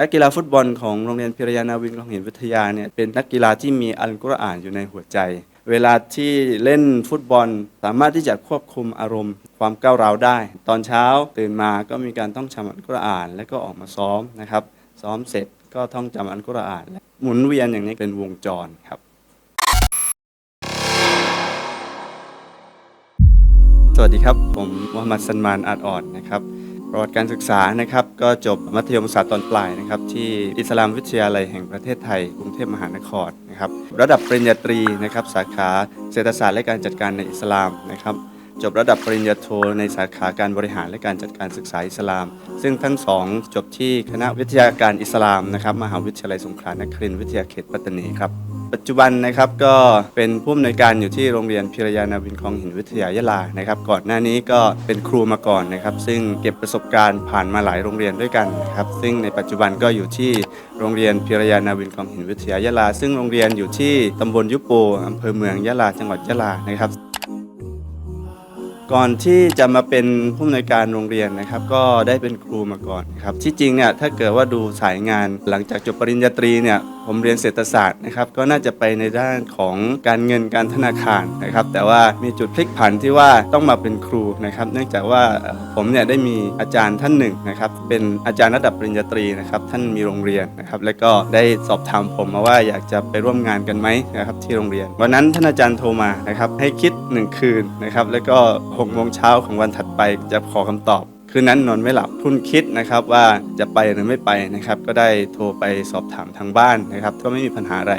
นักกีฬาฟุตบอลของโรงเรียนพิรยานาวินคลองหินวิทยาเนี่ยเป็นนักกีฬาที่มีอัลกุรอานอยู่ในหัวใจ เวลาที่เล่นฟุตบอลสามารถที่จะควบคุมอารมณ์ ความก้าวร้าวได้ ตอนเช้าตื่นมาก็มีการท่องจำอัลกุรอาน แล้วก็ออกมาซ้อมนะครับซ้อมเสร็จก็ท่องจำอัลกุรอานหมุนเวียนอย่างนี้เป็นวงจรครับสวัสดีครับ ผมมูฮัมหมัดสันมานอาจอ่อนนะครับ ประวัติการศึกษานะครับก็จบมัธยมศึกษาตอนปลายนะครับที่อิสลามวิทยาลัยแห่งประเทศไทยกรุงเทพมหานครนะครับระดับปริญญาตรีนะครับสาขาเศรษฐศาสตร์และการจัดการในอิสลามนะครับ จบระดับปริญญาโทในสาขาการบริหารและการจัดการศึกษาอิสลาม ซึ่งทั้งสองจบที่คณะวิทยาการอิสลามนะครับมหาวิทยาลัยสงขลานครินทร์วิทยาเขตปัตตานีครับปัจจุบันนะครับก็เป็นผู้อำนวยการอยู่ที่โรงเรียนพิรยานาวินคลองหินวิทยายะลานะครับ ก่อนหน้านี้ก็เป็นครูมาก่อนนะครับ ซึ่งเก็บประสบการณ์ผ่านมาหลายโรงเรียนด้วยกันนะครับ ซึ่งในปัจจุบันก็อยู่ที่โรงเรียนพิรยานาวินคลองหินวิทยายะลา ซึ่งโรงเรียนอยู่ที่ตำบลยุโปอำเภอเมืองยะลาจังหวัดยะลานะครับ ก่อนที่จะมาเป็นผู้อำนวยการโรงเรียนนะครับ ก็ได้เป็นครูมาก่อนครับที่จริงเนี่ยถ้าเกิดว่าดูสายงานหลังจากจบปริญญาตรีเนี่ยผมเรียนเศรษฐศาสตร์นะครับก็น่าจะไปในด้านของการเงินการธนาคารนะครับ แต่ว่ามีจุดพลิกผันที่ว่าต้องมาเป็นครูนะครับ เนื่องจากว่าผมเนี่ยได้มีอาจารย์ท่านหนึ่งนะครับเป็นอาจารย์ระดับปริญญาตรีนะครับท่านมีโรงเรียนนะครับแล้วก็ได้สอบถามผมมาว่าอยากจะไปร่วมงานกันไหมนะครับที่โรงเรียน วันนั้นท่านอาจารย์โทรมานะครับให้คิดหนึ่งคืนนะครับแล้วก็หกโมงเช้าของวันถัดไปจะขอคำตอบ คืนนั้นนอนไม่หลับคุณคิดนะครับว่าจะไปหรือไม่ไปนะครับ ก็ได้โทรไปสอบถามทางบ้านนะครับ ก็ไม่มีปัญหาอะไร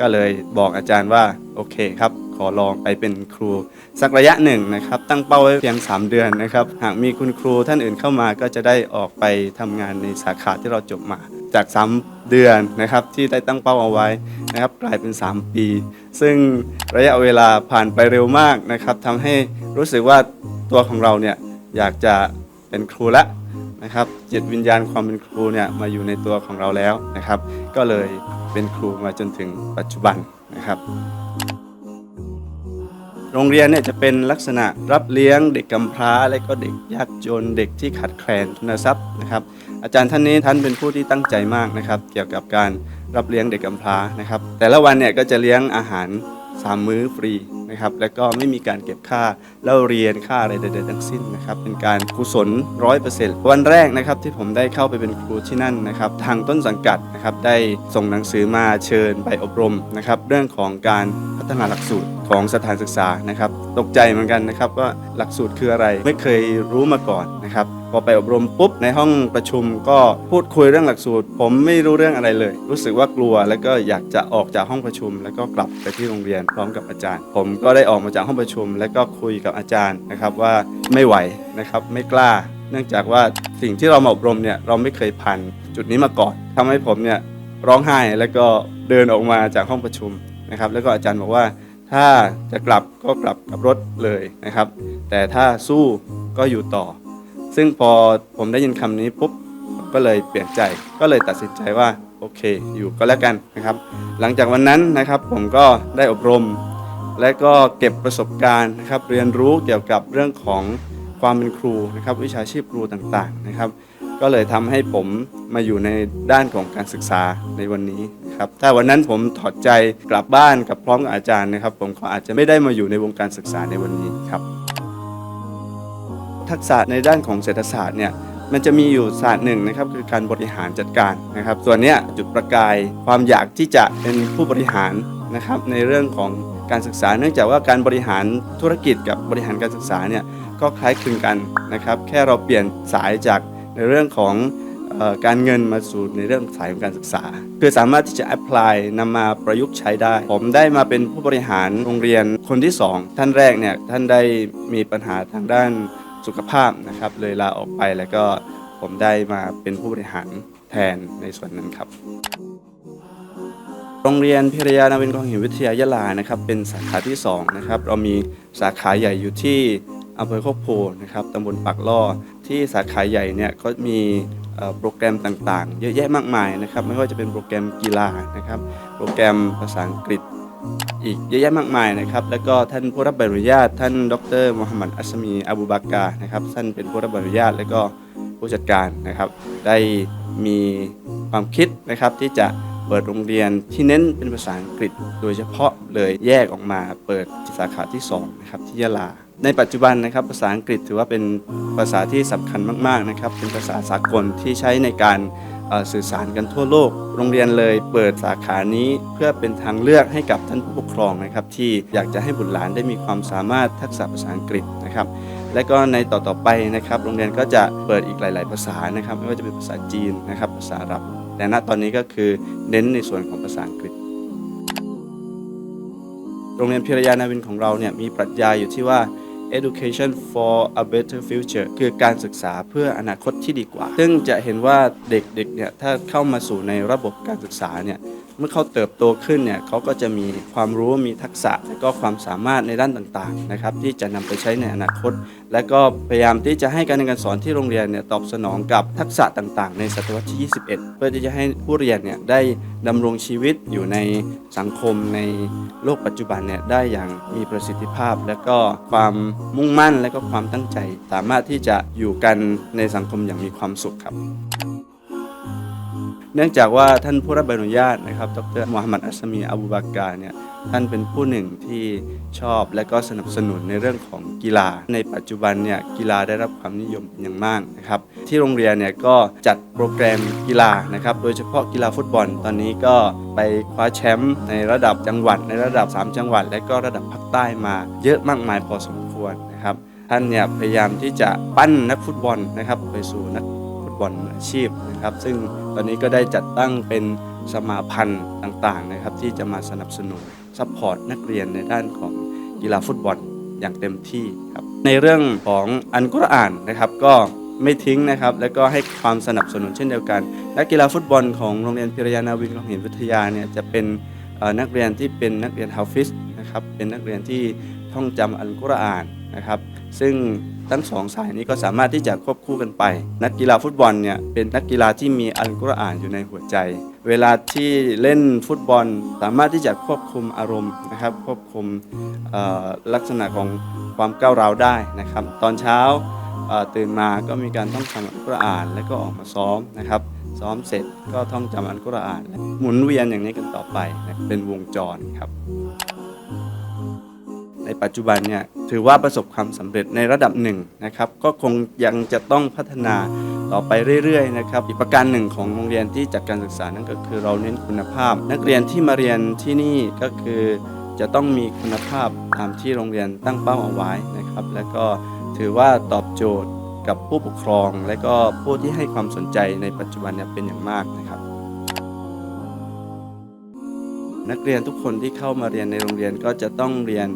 ก็เลยบอกอาจารย์ว่าโอเคครับขอลองไปเป็นครูสักระยะหนึ่งนะครับ ตั้งเป้าไว้เพียง 3 เดือนนะครับ หากมีคุณครูท่านอื่นเข้ามาก็จะได้ออกไปทำงานในสาขาที่เราจบมา จาก 3 เดือนนะครับที่ได้ตั้งเป้าเอาไว้นะครับกลายเป็น 3 ปี ซึ่งระยะเวลาผ่านไปเร็วมากนะครับทำให้รู้สึกว่าตัวของเราเนี่ยอยากจะเป็นครูละนะครับจิตวิญญาณความเป็นครูเนี่ยมาอยู่ในตัวของเราแล้วนะครับ ก็เลยเป็นครูมาจนถึงปัจจุบันนะครับโรงเรียนเนี่ยจะเป็นลักษณะรับเลี้ยงเด็กกำพร้า และก็เด็กยากจนเด็กที่ขาดแคลนทุนทรัพย์นะครับ อาจารย์ท่านนี้ท่านเป็นผู้ที่ตั้งใจมากนะครับ เกี่ยวกับการรับเลี้ยงเด็กกำพร้านะครับ แต่ละวันเนี่ยก็จะเลี้ยงอาหารสามมื้อฟรีนะครับ แล้วก็ไม่มีการเก็บค่าเล่าเรียนค่าอะไรใดๆทั้งสิ้นนะครับ เป็นการกุศลร้อยเปอร์เซ็นต์วันแรกนะครับที่ผมได้เข้าไปเป็นครูที่นั่นนะครับ ทางต้นสังกัดนะครับได้ส่งหนังสือมาเชิญไปอบรมนะครับ เรื่องของการพัฒนาหลักสูตร ของสถานศึกษานะครับ ตกใจเหมือนกันนะครับว่าหลักสูตรคืออะไรไม่เคยรู้มาก่อนนะครับพอไปอบรมปุ๊บในห้องประชุมก็พูดคุยเรื่องหลักสูตร ผมไม่รู้เรื่องอะไรเลย รู้สึกว่ากลัวแล้วก็อยากจะออกจากห้องประชุม แล้วก็กลับไปที่โรงเรียนพร้อมกับอาจารย์ ผมก็ได้ออกมาจากห้องประชุม แล้วก็คุยกับอาจารย์นะครับว่าไม่ไหวนะครับไม่กล้า เนื่องจากว่าสิ่งที่เรามาอบรมเนี่ยเราไม่เคยผ่านจุดนี้มาก่อนทำให้ผมเนี่ยร้องไห้แล้วก็เดินออกมาจากห้องประชุมนะครับแล้วก็อาจารย์บอกว่า ถ้าจะกลับก็กลับกับรถเลยนะครับ แต่ถ้าสู้ก็อยู่ต่อ ซึ่งพอผมได้ยินคำนี้ปุ๊บก็เลยเปลี่ยนใจก็เลยตัดสินใจว่าโอเคอยู่ก็แล้วกันนะครับ หลังจากวันนั้นนะครับผมก็ได้อบรม และก็เก็บประสบการณ์นะครับ เรียนรู้เกี่ยวกับเรื่องของความเป็นครูนะครับ วิชาชีพครูต่างๆนะครับ ก็เลยทำให้ผมมาอยู่ในด้านของการศึกษาในวันนี้นะครับถ้าวันนั้นผมถอดใจกลับบ้านกับพร้อมกับอาจารย์นะครับ ผมก็อาจจะไม่ได้มาอยู่ในวงการศึกษาในวันนี้ครับ ทักษะในด้านของเศรษฐศาสตร์เนี่ยมันจะมีอยู่ศาสตร์หนึ่งนะครับคือการบริหารจัดการนะครับส่วนนี้จุดประกายความอยากที่จะเป็นผู้บริหารนะครับในเรื่องของการศึกษา เนื่องจากว่าการบริหารธุรกิจกับบริหารการศึกษาเนี่ยก็คล้ายคลึงกันนะครับ แค่เราเปลี่ยนสายจาก ในเรื่องของอการเงินมาสู่ในเรื่องสายของการศึกษา คือสามารถที่จะ apply นำมาประยุกต์ใช้ได้ ผมได้มาเป็นผู้บริหารโรงเรียนคนที่สองท่านแรกเนี่ยท่านได้มีปัญหาทางด้านสุขภาพนะครับเลยลาออกไปแล้วก็ผมได้มาเป็นผู้บริหารแทนในส่วนนั้นครับ โรงเรียนพิรยานาวินกองหินวิทยายะลานะครับเป็นสาขาที่2นะครับเรามีสาขาใหญ่อยู่ที่อำเภอโคกโพนะครับตำบลปากล่อ ที่สาขาใหญ่เนี่ยก็มีโปรแกรมต่างๆ เยอะแยะมากมายนะครับไม่ว่าจะเป็นโปรแกรมกีฬานะครับโปรแกรมภาษาอังกฤษอีกเยอะแยะมากมายนะครับแล้วก็ท่านผู้รับใบอนุญาต ท่านดรมูฮัมหมัดอัสมีอาบูบากานะครับท่านเป็นผู้รับใบอนุญาต และก็ผู้จัดการนะครับ ได้มีความคิดนะครับที่จะเปิดโรงเรียนที่เน้นเป็นภาษาอังกฤษ โดยเฉพาะเลยแยกออกมาเปิดสาขาที่2นะครับที่ยะลา ในปัจจุบันนะครับภาษาอังกฤษถือว่าเป็นภาษาที่สำคัญมากๆนะครับเป็นภาษาสากลที่ใช้ในการสื่อสารกันทั่วโลก โรงเรียนเลยเปิดสาขานี้เพื่อเป็นทางเลือกให้กับท่านผู้ปกครองนะครับ ที่อยากจะให้บุตรหลานได้มีความสามารถทักษะภาษาอังกฤษนะครับ และก็ในต่อๆไปนะครับ โรงเรียนก็จะเปิดอีกหลาย ๆ ภาษานะครับไม่ว่าจะเป็นภาษาจีนนะครับภาษาอาหรับ แต่ณตอนนี้ก็คือเน้นในส่วนของภาษาอังกฤษโรงเรียนพิรยานาวินของเราเนี่ยมีปรัชญาอยู่ที่ว่า education for a better future คือการศึกษาเพื่ออนาคตที่ดีกว่า ซึ่งจะเห็นว่าเด็กๆเนี่ยถ้าเข้ามาสู่ในระบบการศึกษาเนี่ย เมื่อเขาเติบโตขึ้นเนี่ยเขาก็จะมีความรู้มีทักษะและก็ความสามารถในด้านต่างๆนะครับที่จะนำไปใช้ในอนาคต และก็พยายามที่จะให้การเรียนการสอนที่โรงเรียนเนี่ยตอบสนองกับทักษะต่างๆ ในศตวรรษที่ 21 เพื่อที่จะให้ผู้เรียนเนี่ยได้ดำรงชีวิตอยู่ในสังคมในโลกปัจจุบันเนี่ยได้อย่างมีประสิทธิภาพ และก็ความมุ่งมั่นและก็ความตั้งใจ สามารถที่จะอยู่กันในสังคมอย่างมีความสุขครับ เนื่องจากว่าท่านผู้รับใบอนุญาตนะครับ ดรมูฮัมหมัดอัสมีอาบูบากาเนี่ยท่านเป็นผู้หนึ่งที่ชอบและก็สนับสนุนในเรื่องของกีฬา ในปัจจุบันเนี่ยกีฬาได้รับความนิยมเป็นอย่างมากนะครับ ที่โรงเรียนเนี่ยก็จัดโปรแกรมกีฬานะครับ โดยเฉพาะกีฬาฟุตบอลตอนนี้ก็ไปคว้าแชมป์ในระดับจังหวัด ในระดับ 3 จังหวัด และก็ระดับภาคใต้มา เยอะมากมายพอสมควรนะครับ ท่านเนี่ยพยายามที่จะปั้นนักฟุตบอลนะครับไปสู่นัก บอลอาชีพนะครับ ซึ่งตอนนี้ก็ได้จัดตั้งเป็นสมาพันธ์ต่างๆนะครับ ที่จะมาสนับสนุนซัพพอร์ตนักเรียนในด้านของกีฬาฟุตบอลอย่างเต็มที่ครับในเรื่องของอันกุรอานนะครับ ก็ไม่ทิ้งนะครับ และก็ให้ความสนับสนุนเช่นเดียวกัน นักกีฬาฟุตบอลของโรงเรียนพิรยานาวินของหินวิทยาเนี่ยจะเป็นนักเรียนที่เป็นนักเรียนฮาฟิสนะครับเป็นนักเรียนที่ท่องจำอัลกุรอานนะครับ ซึ่ง ทั้งสองสายนี้ก็สามารถที่จะควบคู่กันไป นักกีฬาฟุตบอลเนี่ยเป็นนักกีฬาที่มีอัลกุรอานอยู่ในหัวใจ เวลาที่เล่นฟุตบอล สามารถที่จะควบคุมอารมณ์นะครับ ควบคุมลักษณะของความก้าวร้าวได้นะครับ ตอนเช้าตื่นมาก็มีการท่องจำอัลกุรอาน แล้วก็ออกมาซ้อมนะครับ ซ้อมเสร็จก็ท่องจำอัลกุรอาน หมุนเวียนอย่างนี้กันต่อไป เป็นวงจรครับ ในปัจจุบันเนี่ยถือว่าประสบความสำเร็จในระดับหนึ่งนะครับก็คงยังจะต้องพัฒนาต่อไปเรื่อยๆนะครับอีกประการหนึ่งของโรงเรียนที่จัดการศึกษานั่นก็คือเราเน้นคุณภาพ นักเรียนที่มาเรียนที่นี่ก็คือจะต้องมีคุณภาพตามที่โรงเรียนตั้งเป้าเอาไว้นะครับ และก็ถือว่าตอบโจทย์กับผู้ปกครอง และก็ผู้ที่ให้ความสนใจในปัจจุบันเนี่ยเป็นอย่างมากนะครับ นักเรียนทุกคนที่เข้ามาเรียนในโรงเรียนก็จะต้องเรียน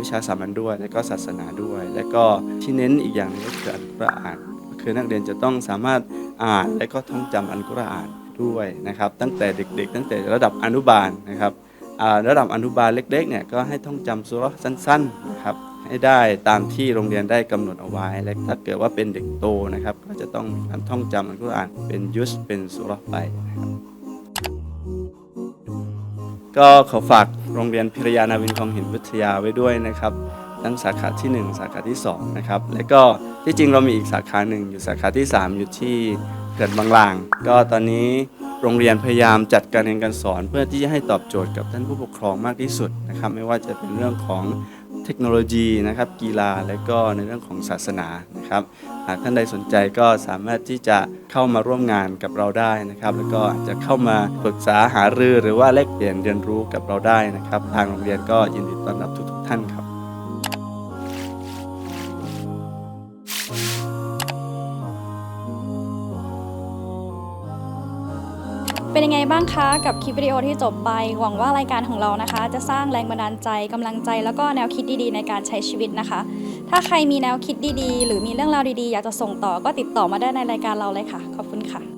วิชาสามัญด้วย และก็ศาสนาด้วย และก็ที่เน้นอีกอย่างนึงก็คืออัลกุรอานคือนักเรียนจะต้องสามารถอ่านและก็ท่องจำอัลกุรอานด้วยนะครับ ตั้งแต่เด็ก ๆ ตั้งแต่ระดับอนุบาลนะครับระดับอนุบาลเล็กๆเนี่ยก็ให้ท่องจำสุราะสั้นๆนะครับให้ได้ตามที่โรงเรียนได้กำหนดเอาไว้ และถ้าเกิดว่าเป็นเด็กโตนะครับ ก็จะต้องมีการท่องจำอัลกุรอานเป็นยุสเป็นสุราะไปนะครับ ก็ขอฝากโรงเรียนพิรยานาวินคลองหินวิทยาไว้ด้วยนะครับ ทั้งสาขาที่ 1 สาขาที่ 2 นะครับ และก็ที่จริงเรามีอีกสาขาหนึ่งอยู่สาขาที่ 3 อยู่ที่เกิดบางลาง ก็ตอนนี้โรงเรียนพยายามจัดการเรียนการสอน เพื่อที่จะให้ตอบโจทย์กับท่านผู้ปกครองมากที่สุดนะครับ ไม่ว่าจะเป็นเรื่องของ เทคโนโลยีนะครับกีฬาและก็ในเรื่องของศาสนานะครับหากท่านใดสนใจก็สามารถที่จะเข้ามาร่วมงานกับเราได้นะครับ แล้วก็อาจจะเข้ามาปรึกษาหารือหรือว่าแลกเปลี่ยนเรียนรู้กับเราได้นะครับ ทางโรงเรียนก็ยินดีต้อนรับทุกๆท่านครับ เป็นยังไงบ้างคะกับคลิปวิดีโอที่จบไป หวังว่ารายการของเรานะคะ จะสร้างแรงบันดาลใจกำลังใจ แล้วก็แนวคิดดีๆ ในการใช้ชีวิตนะคะ ถ้าใครมีแนวคิดดีๆ หรือมีเรื่องราวดีๆ อยากจะส่งต่อก็ติดต่อมาได้ในรายการเราเลยค่ะ ขอบคุณค่ะ